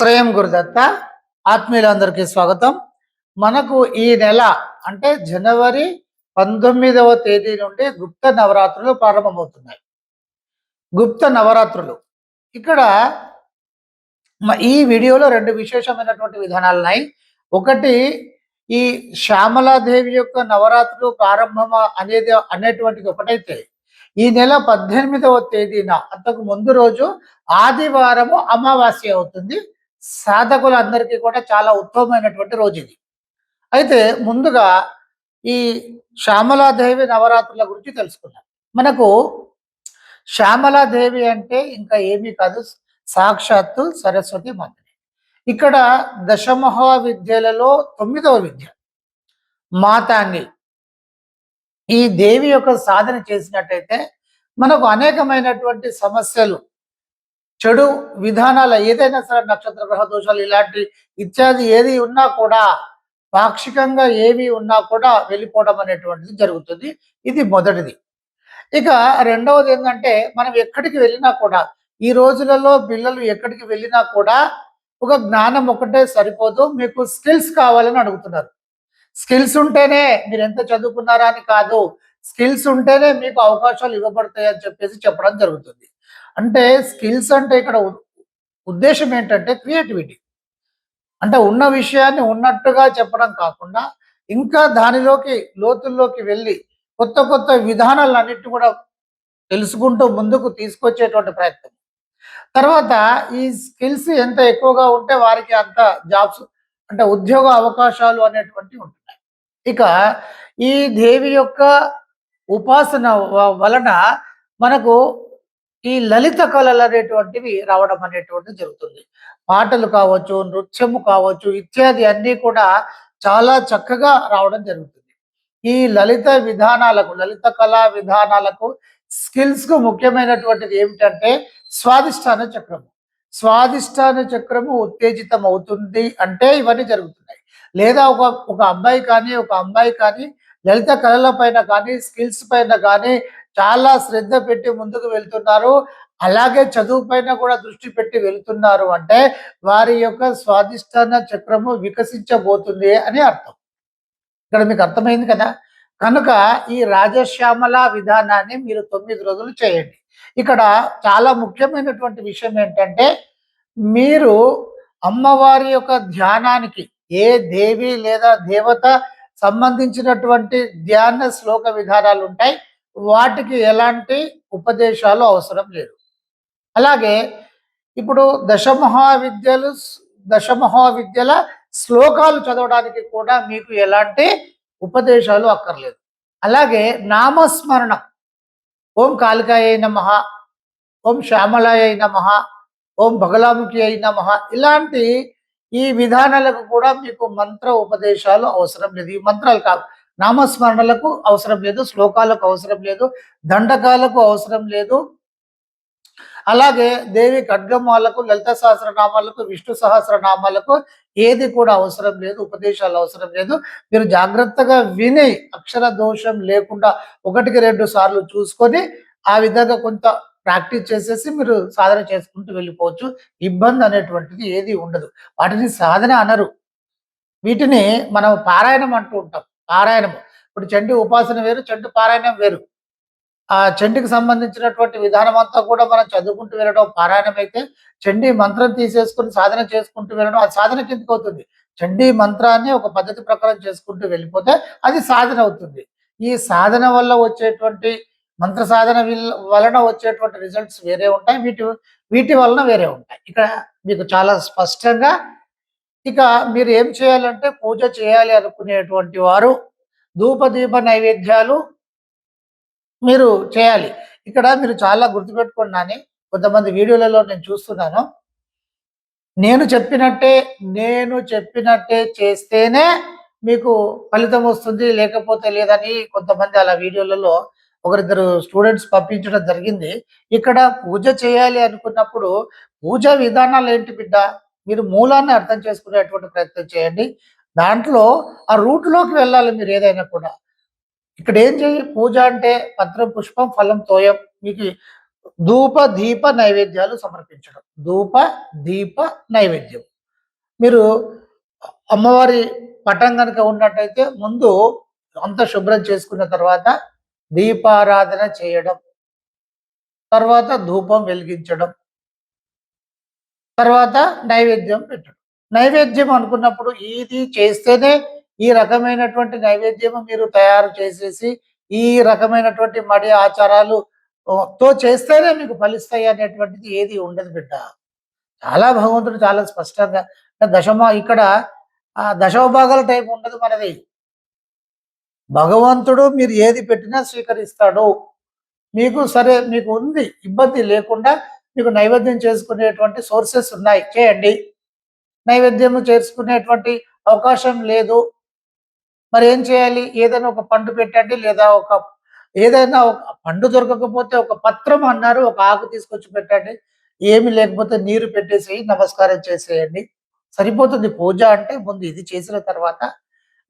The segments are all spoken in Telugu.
శ్రేయం గురుదత్త. ఆత్మీయులందరికీ స్వాగతం. మనకు ఈ నెల అంటే జనవరి పంతొమ్మిదవ తేదీ నుండి గుప్త నవరాత్రులు ప్రారంభమవుతున్నాయి. గుప్త నవరాత్రులు. ఇక్కడ ఈ వీడియోలో రెండు విశేషమైనటువంటి విధానాలు ఉన్నాయి ఒకటి ఈ శ్యామలాదేవి యొక్క నవరాత్రులు ప్రారంభం అనేది అనేటువంటిది ఒకటైతే ఈ నెల పద్దెనిమిదవ తేదీన అంతకు ముందు రోజు ఆదివారము అమావాస్య అవుతుంది. సాధకులందరికీ కూడా చాలా ఉత్తమమైనటువంటి రోజు ఇది. అయితే ముందుగా ఈ శ్యామలాదేవి నవరాత్రుల గురించి తెలుసుకుందాం. మనకు శ్యామలాదేవి అంటే ఇంకా ఏమీ కాదు సాక్షాత్తు సరస్వతి మాతనే ఇక్కడ దశమహా విద్యలలో తొమ్మిదవ విద్య మాతాంగి. ఈ దేవి యొక్క సాధన చేసినట్టయితే మనకు అనేకమైనటువంటి సమస్యలు చెడు విధానాలు ఏదైనా సరే నక్షత్ర గ్రహ దోషాలు ఇలాంటి ఇత్యాది ఏది ఉన్నా కూడా పాక్షికంగా ఏవి ఉన్నా కూడా వెళ్ళిపోవడం అనేటువంటిది జరుగుతుంది. ఇది మొదటిది. ఇక రెండవది ఏంటంటే మనం ఎక్కడికి వెళ్ళినా కూడా ఈ రోజులలో పిల్లలు ఎక్కడికి వెళ్ళినా కూడా ఒక జ్ఞానం ఒకటే సరిపోదు. మీకు స్కిల్స్ కావాలని అడుగుతున్నారు. స్కిల్స్ ఉంటేనే మీరు ఎంత చదువుకున్నారా అని కాదు స్కిల్స్ ఉంటేనే మీకు అవకాశాలు ఇవ్వబడతాయి అని చెప్పేసి చెప్పడం జరుగుతుంది. అంటే స్కిల్స్ అంటే ఇక్కడ ఉ- ఉద్దేశం ఏంటంటే క్రియేటివిటీ అంటే ఉన్న విషయాన్ని ఉన్నట్టుగా చెప్పడం కాకుండా ఇంకా దానిలోకి లోతుల్లోకి వెళ్ళి కొత్త కొత్త విధానాలన్నిటి కూడా తెలుసుకుంటూ ముందుకు తీసుకొచ్చేటువంటి ప్రయత్నం. తర్వాత ఈ స్కిల్స్ ఎంత ఎక్కువగా ఉంటే వారికి అంత జాబ్స్ అంటే ఉద్యోగ అవకాశాలు అనేటువంటివి ఉంటున్నాయి. ఇక ఈ దేవి యొక్క ఉపాసన వలన మనకు ఈ లలిత కళలు అనేటువంటివి రావడం అనేటువంటిది జరుగుతుంది. పాటలు కావచ్చు నృత్యము కావచ్చు ఇత్యాది అన్నీ కూడా చాలా చక్కగా రావడం జరుగుతుంది. ఈ లలిత విధానాలకు లలిత కళా విధానాలకు స్కిల్స్కు ముఖ్యమైనటువంటిది ఏమిటంటే స్వాదిష్టాన చక్రము. స్వాదిష్టాన చక్రము ఉత్తేజితం అవుతుంది అంటే ఇవన్నీ జరుగుతున్నాయి. లేదా ఒక ఒక అబ్బాయి కానీ ఒక అమ్మాయి కానీ లలిత కళల పైన కానీ స్కిల్స్ పైన కానీ చాలా శ్రద్ధ పెట్టి ముందుకు వెళ్తున్నారు. అలాగే చదువు పైన కూడా దృష్టి పెట్టి వెళ్తున్నారు అంటే వారి యొక్క స్వాధిష్టాన చక్రము వికసించబోతుంది అని అర్థం. ఇక్కడ మీకు అర్థమైంది కదా? కనుక ఈ రాజశ్యామల విధానాన్ని మీరు తొమ్మిది రోజులు చేయండి. ఇక్కడ చాలా ముఖ్యమైనటువంటి విషయం ఏంటంటే మీరు అమ్మవారి యొక్క ధ్యానానికి ఏ దేవి లేదా దేవత సంబంధించినటువంటి ధ్యాన శ్లోక విధానాలు ఉంటాయి. వాటికి ఎలాంటి ఉపదేశాలు అవసరం లేదు. అలాగే ఇప్పుడు దశమహావిద్యలు దశమహావిద్యల శ్లోకాలు చదవడానికి కూడా మీకు ఎలాంటి ఉపదేశాలు అక్కర్లేదు. అలాగే నామస్మరణ. ఓం కాళికాయ నమ ఓం శ్యామలాయ నమ ఓం బగలాముఖి అయి నమ ఇలాంటి ఈ విధానాలకు కూడా మీకు మంత్ర ఉపదేశాలు అవసరం లేదు. ఈ మంత్రాలు కావు. నామస్మరణలకు అవసరం లేదు శ్లోకాలకు అవసరం లేదు దండకాలకు అవసరం లేదు. అలాగే దేవి ఖడ్గమాలకు లలిత సహస్రనామాలకు విష్ణు సహస్రనామాలకు ఏది కూడా అవసరం లేదు ఉపదేశాలు అవసరం లేదు. మీరు జాగ్రత్తగా విని అక్షర దోషం లేకుండా ఒకటికి రెండు సార్లు చూసుకొని ఆ విధంగా కొంత ప్రాక్టీస్ చేసేసి మీరు సాధన చేసుకుంటూ వెళ్ళిపోవచ్చు. ఇబ్బంది అనేటువంటిది ఏది ఉండదు. వాటిని సాధన అనరు. వీటిని మనం పారాయణం అంటూ ఉంటాం. పారాయణం ఇప్పుడు చండి ఉపాసన వేరు చండి పారాయణం వేరు. ఆ చండికి సంబంధించినటువంటి విధానం అంతా కూడా మనం చదువుకుంటూ వెళ్ళడం పారాయణం అయితే చండీ మంత్రం తీసేసుకుని సాధన చేసుకుంటూ వెళ్ళడం అది సాధన కిందకి అవుతుంది. చండీ మంత్రాన్ని ఒక పద్ధతి ప్రకారం చేసుకుంటూ వెళ్ళిపోతే అది సాధన అవుతుంది. ఈ సాధన వల్ల వచ్చేటువంటి మంత్ర సాధన వలన వచ్చేటువంటి రిజల్ట్స్ వేరే ఉంటాయి వీటి వీటి వలన వేరే ఉంటాయి. ఇక్కడ మీకు చాలా స్పష్టంగా ఇక మీరు ఏం చేయాలంటే పూజ చేయాలి అనుకునేటువంటి వారు ధూపదీప నైవేద్యాలు మీరు చేయాలి. ఇక్కడ మీరు చాలా గుర్తుపెట్టుకున్నాను కొంతమంది వీడియోలలో నేను చూస్తున్నాను. నేను చెప్పినట్టే నేను చెప్పినట్టే చేస్తేనే మీకు ఫలితం వస్తుంది లేకపోతే లేదని కొంతమంది అలా వీడియోలలో ఒకరిద్దరు స్టూడెంట్స్ పంపించడం జరిగింది. ఇక్కడ పూజ చేయాలి అనుకున్నప్పుడు పూజ విధానాలు ఏంటి బిడ్డ? మీరు మూలాన్ని అర్థం చేసుకునేటువంటి ప్రయత్నం చేయండి. దాంట్లో ఆ రూట్లోకి వెళ్ళాలి మీరు ఏదైనా కూడా. ఇక్కడ ఏం చేయి? పూజ అంటే పత్రం పుష్పం ఫలం తోయం. మీకు ధూప దీప నైవేద్యాలు సమర్పించడం. ధూప దీప నైవేద్యం. మీరు అమ్మవారి పటం కనుక ఉన్నట్టయితే ముందు అంత శుభ్రం చేసుకున్న తర్వాత దీపారాధన చేయడం. తర్వాత ధూపం వెలిగించడం. తర్వాత నైవేద్యం పెట్టడం. నైవేద్యం అనుకున్నప్పుడు ఇది చేస్తేనే ఈ రకమైనటువంటి నైవేద్యం మీరు తయారు చేసేసి ఈ రకమైనటువంటి మడి ఆచారాలు తో చేస్తేనే మీకు ఫలిస్తాయి అనేటువంటిది ఏది ఉండదు బిడ్డ. చాలా భగవంతుడు చాలా స్పష్టంగా దశమ ఇక్కడ ఆ దశమభాగాల టైప్ ఉండదు మనది. భగవంతుడు మీరు ఏది పెట్టినా స్వీకరిస్తాడు. మీకు సరే మీకు ఉంది ఇబ్బంది లేకుండా మీకు నైవేద్యం చేసుకునేటువంటి సోర్సెస్ ఉన్నాయి. చేయండి. నైవేద్యం చేసుకునేటువంటి అవకాశం లేదు. మరి ఏం చేయాలి? ఏదైనా ఒక పండు పెట్టండి లేదా ఒక ఏదైనా ఒక పండు దొరకకపోతే ఒక పత్రం అన్నారు ఒక ఆకు తీసుకొచ్చి పెట్టండి. ఏమి లేకపోతే నీరు పెట్టేసి నమస్కారం చేసేయండి. సరిపోతుంది పూజ అంటే ముందు ఇది చేసిన తర్వాత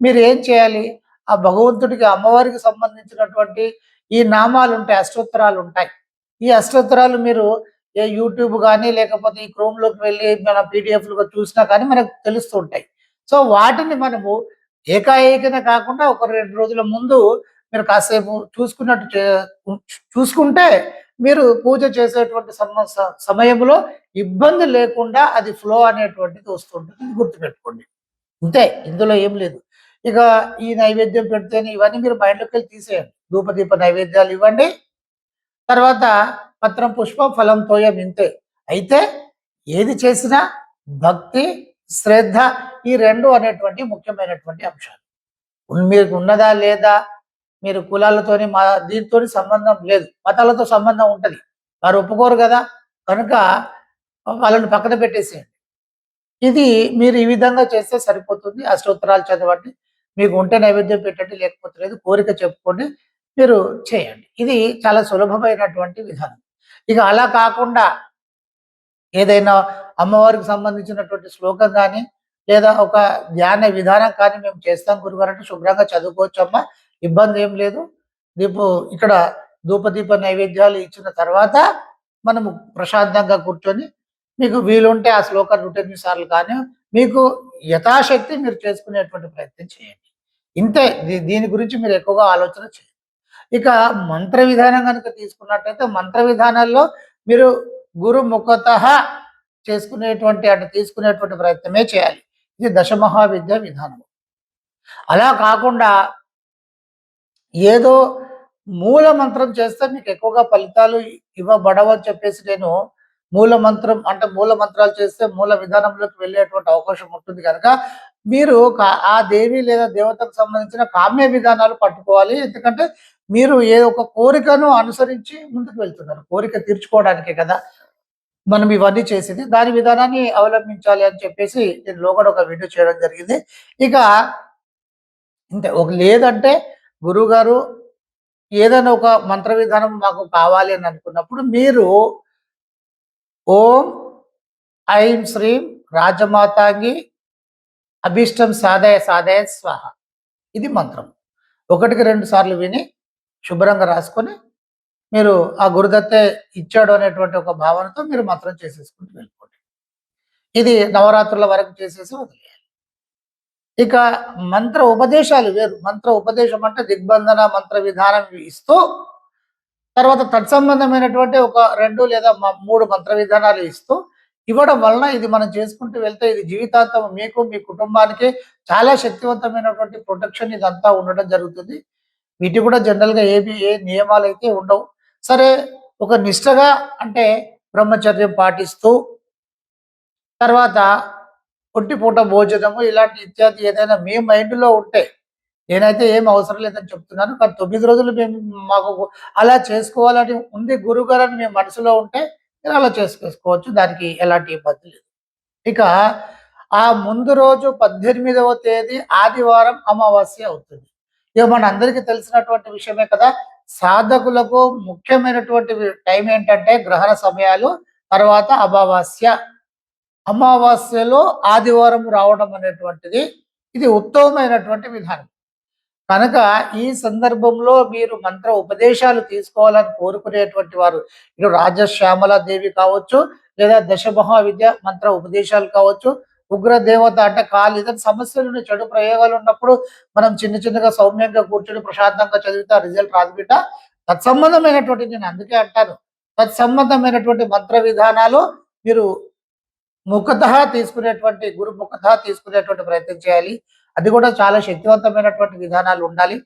మీరు ఏం చేయాలి? ఆ భగవంతుడికి అమ్మవారికి సంబంధించినటువంటి ఈ నామాలు ఉంటాయి అష్టోత్తరాలు ఉంటాయి. ఈ అష్టోత్తరాలు మీరు యూట్యూబ్ కానీ లేకపోతే ఈ క్రోమ్లోకి వెళ్ళి మన పీడిఎఫ్లుగా చూసినా కానీ మనకు తెలుస్తూ ఉంటాయి. సో వాటిని మనము ఏకాఏకన కాకుండా ఒక రెండు రోజుల ముందు మీరు కాసేపు చూసుకున్నట్టు చూసుకుంటే మీరు పూజ చేసేటువంటి సమయంలో ఇబ్బంది లేకుండా అది ఫ్లో అనేటువంటిది వస్తుంటుంది గుర్తుపెట్టుకోండి. అంతే ఇందులో ఏం లేదు. ఇక ఈ నైవేద్యం పెడితేనే ఇవన్నీ మీరు మైండ్లోకి వెళ్ళి తీసేయండి. ధూపదీప నైవేద్యాలు ఇవ్వండి. తర్వాత పత్రం పుష్పం ఫలం తోయం ఇంతే అయితే ఏది చేసినా భక్తి శ్రద్ధ ఈ రెండు అనేటువంటి ముఖ్యమైనటువంటి అంశాలు. మీకు ఉన్నదా లేదా? మీరు కులాలతోని మా దీనితో సంబంధం లేదు. మతాలతో సంబంధం ఉంటుంది. వారు ఒప్పుకోరు కదా? కనుక వాళ్ళని పక్కన పెట్టేసేయండి. ఇది మీరు ఈ విధంగా చేస్తే సరిపోతుంది. అష్టోత్తరాలు చదవండి. మీకు ఉంటే నైవేద్యం పెట్టండి లేకపోతే లేదు కోరిక చెప్పుకోండి మీరు చేయండి. ఇది చాలా సులభమైనటువంటి విధానం. ఇక అలా కాకుండా ఏదైనా అమ్మవారికి సంబంధించినటువంటి శ్లోకం కానీ లేదా ఒక ధ్యాన విధానం కానీ మేము చేస్తాం గురుగారు అంటే శుభ్రంగా చదువుకోవచ్చమ్మా ఇబ్బంది ఏం లేదు. దీపు ఇక్కడ ధూపదీప నైవేద్యాలు ఇచ్చిన తర్వాత మనము ప్రశాంతంగా కూర్చొని మీకు వీలుంటే ఆ శ్లోకాన్ని రెండు ఎనిమిది సార్లు కానీ మీకు యథాశక్తి మీరు చేసుకునేటువంటి ప్రయత్నం చేయండి. ఇంతే దీని గురించి మీరు ఎక్కువగా ఆలోచన చేయండి. ఇక మంత్ర విధానం కనుక తీసుకున్నట్టయితే మంత్ర విధానాల్లో మీరు గురు ముఖత చేసుకునేటువంటి అంటే తీసుకునేటువంటి ప్రయత్నమే చేయాలి. ఇది దశమహావిద్య విధానం అలా కాకుండా ఏదో మూల మంత్రం చేస్తే మీకు ఎక్కువగా ఫలితాలు ఇవ్వబడవని చెప్పేసి నేను మూల మంత్రం అంటే మూల మంత్రాలు చేస్తే మూల విధానంలోకి వెళ్ళేటువంటి అవకాశం ఉంటుంది కనుక మీరు కా- ఆ దేవి లేదా దేవతకు సంబంధించిన కామ్య విధానాలు పట్టుకోవాలి. ఎందుకంటే మీరు ఏ ఒక కోరికను అనుసరించి ముందుకు వెళ్తున్నారు. కోరిక తీర్చుకోవడానికే కదా మనం ఇవన్నీ చేసింది. దాని విధానాన్ని అవలంబించాలి అని చెప్పేసి నేను లోగడ ఒక వీడియో చేయడం జరిగింది. ఇక ఇంతే ఒక లేదంటే గురువుగారు ఏదైనా ఒక మంత్ర విధానం మాకు కావాలి అని అనుకున్నప్పుడు మీరు ఓం ఐం శ్రీం రాజమాతాంగి అభీష్టం సాధయ సాధయ స్వాహ. ఇది మంత్రం. ఒకటికి రెండు సార్లు విని శుభ్రంగా రాసుకొని మీరు ఆ గురుదత్తే ఇచ్చాడు అనేటువంటి ఒక భావనతో మీరు మంత్రం చేసేసుకుంటూ వెళ్ళిపోండి. ఇది నవరాత్రుల వరకు చేసేసి వదిలేయాలి. ఇక మంత్ర ఉపదేశాలు వేరు. మంత్ర ఉపదేశం అంటే దిగ్బంధన మంత్ర విధానం ఇస్తూ తర్వాత తత్సంబంధమైనటువంటి ఒక రెండు లేదా మూడు మంత్ర విధానాలు ఇస్తూ ఇవ్వడం వలన ఇది మనం చేసుకుంటూ వెళ్తే ఇది జీవితాంతం మీకు మీ కుటుంబానికి చాలా శక్తివంతమైనటువంటి ప్రొటెక్షన్ ఇదంతా ఉండడం జరుగుతుంది. వీటి కూడా జనరల్గా ఏవి ఏ నియమాలు అయితే ఉండవు. సరే ఒక నిష్టగా అంటే బ్రహ్మచర్యం పాటిస్తూ తర్వాత ఒంటిపూట భోజనము ఇలాంటి ఇత్యాది ఏదైనా మీ మైండ్లో ఉంటే నేనైతే ఏం అవసరం లేదని చెప్తున్నాను. కానీ తొమ్మిది రోజులు మేము మాకు అలా చేసుకోవాలని ఉంది గురుగారు అని మేము మనసులో ఉంటే మీరు అలా చేసుకోవచ్చు దానికి ఎలాంటి ఇబ్బంది లేదు. ఇక ఆ ముందు రోజు పద్దెనిమిదవ తేదీ ఆదివారం అమావాస్య అవుతుంది. ఇక మన అందరికీ తెలిసినటువంటి విషయమే కదా సాధకులకు ముఖ్యమైనటువంటి టైం ఏంటంటే గ్రహణ సమయాలు తర్వాత అమావాస్య. అమావాస్యలో ఆదివారం రావడం అనేటువంటిది ఇది ఉత్తమమైనటువంటి విధానం. కనుక ఈ సందర్భంలో మీరు మంత్ర ఉపదేశాలు తీసుకోవాలని కోరుకునేటువంటి వారు ఇటు రాజశ్యామల దేవి కావచ్చు లేదా దశమహావిద్య మంత్ర ఉపదేశాలు కావచ్చు ఉగ్ర దేవత అంటే కాలు ఇతని సమస్యలు చెడు ప్రయోగాలు ఉన్నప్పుడు మనం చిన్న చిన్నగా సౌమ్యంగా కూర్చొని ప్రశాంతంగా చదివితే రిజల్ట్ రాదు బిడ్డ. తత్సంబంధమైనటువంటి నేను అందుకే అంటాను. తత్సంబంధమైనటువంటి మంత్ర విధానాలు మీరు ముఖత తీసుకునేటువంటి గురు ముఖత తీసుకునేటువంటి ప్రయత్నం చేయాలి. అది కూడా చాలా శక్తివంతమైనటువంటి విధానాలు ఉండాలి.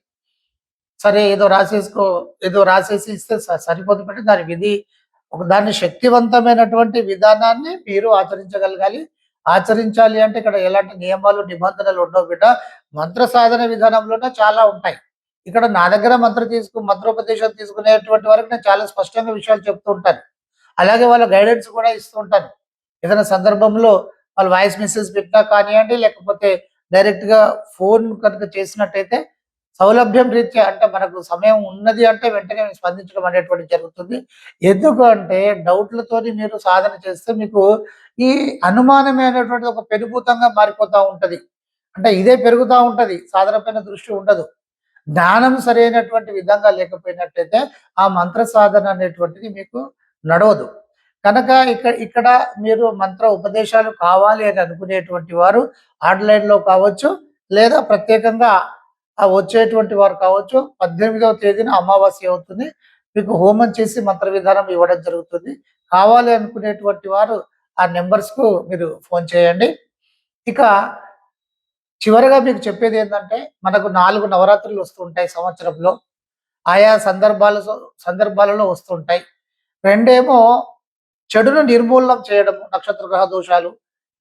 సరే ఏదో రాసేసుకో ఏదో రాసేసి ఇస్తే స- సరిపోదు దాని విధి ఒక దాన్ని శక్తివంతమైనటువంటి విధానాన్ని మీరు ఆచరించగలగాలి. ఆచరించాలి అంటే ఇక్కడ ఎలాంటి నియమాలు నిబంధనలు ఉండవు బిడ్డ. మంత్ర సాధన విధానంలోనే చాలా ఉంటాయి. ఇక్కడ నా దగ్గర మంత్ర తీసుకు మంత్రోపదేశం తీసుకునేటువంటి వరకు నేను చాలా స్పష్టంగా విషయాలు చెప్తూ ఉంటాను. అలాగే వాళ్ళ గైడెన్స్ కూడా ఇస్తూ ఉంటాను. ఏదైనా సందర్భంలో వాళ్ళు వాయిస్ మెసేజ్ పెట్టినా కానివ్వండి లేకపోతే డైరెక్ట్గా ఫోన్ కనుక చేసినట్టయితే సౌలభ్యం రీత్యా అంటే మనకు సమయం ఉన్నది అంటే వెంటనే స్పందించడం అనేటువంటి జరుగుతుంది. ఎందుకు అంటే డౌట్లతో మీరు సాధన చేస్తే మీకు ఈ అనుమానమైనటువంటి ఒక పెనుభూతంగా మారిపోతా ఉంటది. అంటే ఇదే పెరుగుతూ ఉంటది. సాధన పైన దృష్టి ఉండదు. జ్ఞానం సరైనటువంటి విధంగా లేకపోయినట్టయితే ఆ మంత్ర సాధన అనేటువంటిది మీకు నడవదు. కనుక ఇక్కడ ఇక్కడ మీరు మంత్ర ఉపదేశాలు కావాలి అని అనుకునేటువంటి వారు ఆన్లైన్లో కావచ్చు లేదా ప్రత్యేకంగా వచ్చేటువంటి వారు కావచ్చు పద్దెనిమిదవ తేదీన అమావాస్య అవుతుంది. మీకు హోమం చేసి మంత్ర విధానం ఇవ్వడం జరుగుతుంది. కావాలి అనుకునేటువంటి వారు ఆ నెంబర్స్కు మీరు ఫోన్ చేయండి. ఇక చివరగా మీకు చెప్పేది ఏంటంటే మనకు నాలుగు నవరాత్రులు వస్తుంటాయి సంవత్సరంలో. ఆయా సందర్భాల సందర్భాలలో వస్తుంటాయి రెండేమో చెడును నిర్మూలనం చేయడం నక్షత్ర గ్రహ దోషాలు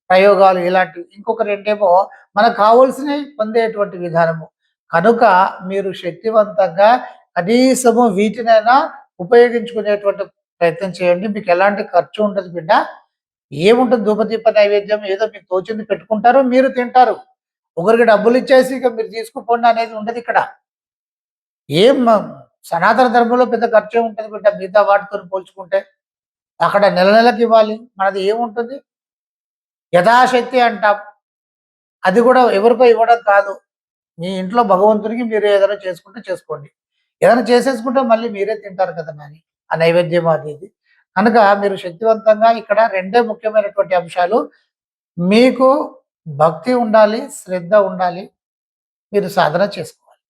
ప్రయోగాలు ఇలాంటివి. ఇంకొక రెండేమో మనకు కావాల్సినవి పొందేటువంటి విధానము. కనుక మీరు శక్తివంతంగా కనీసము వీటినైనా ఉపయోగించుకునేటువంటి ప్రయత్నం చేయండి. మీకు ఎలాంటి ఖర్చు ఉండదు బిడ్డ. ఏముంటుంది ధూపదీప నైవేద్యం? ఏదో మీకు తోచింది పెట్టుకుంటారు మీరు తింటారు. ఒకరికి డబ్బులు ఇచ్చేసి ఇక మీరు తీసుకుపోండి అనేది ఉండదు ఇక్కడ. ఏం సనాతన ధర్మంలో పెద్ద ఖర్చు ఉంటుంది బిడ్డ. మిగతా వాటితో పోల్చుకుంటే అక్కడ నెల నెలకి ఇవ్వాలి. మనది ఏముంటుంది? యథాశక్తి అంటాం. అది కూడా ఎవరికో ఇవ్వడం కాదు. మీ ఇంట్లో భగవంతునికి మీరు ఏదైనా చేసుకుంటే చేసుకోండి. ఏదైనా చేసేసుకుంటే మళ్ళీ మీరే తింటారు కదా నాని. ఆ నైవేద్యం అది ఇది. కనుక మీరు శక్తివంతంగా ఇక్కడ రెండే ముఖ్యమైనటువంటి అంశాలు. మీకు భక్తి ఉండాలి శ్రద్ధ ఉండాలి. మీరు సాధన చేసుకోవాలి.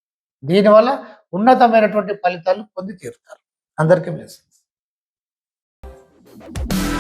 దీనివల్ల ఉన్నతమైనటువంటి ఫలితాలు పొంది తీరుతారు. అందరికీ బ్లెస్సింగ్స్ you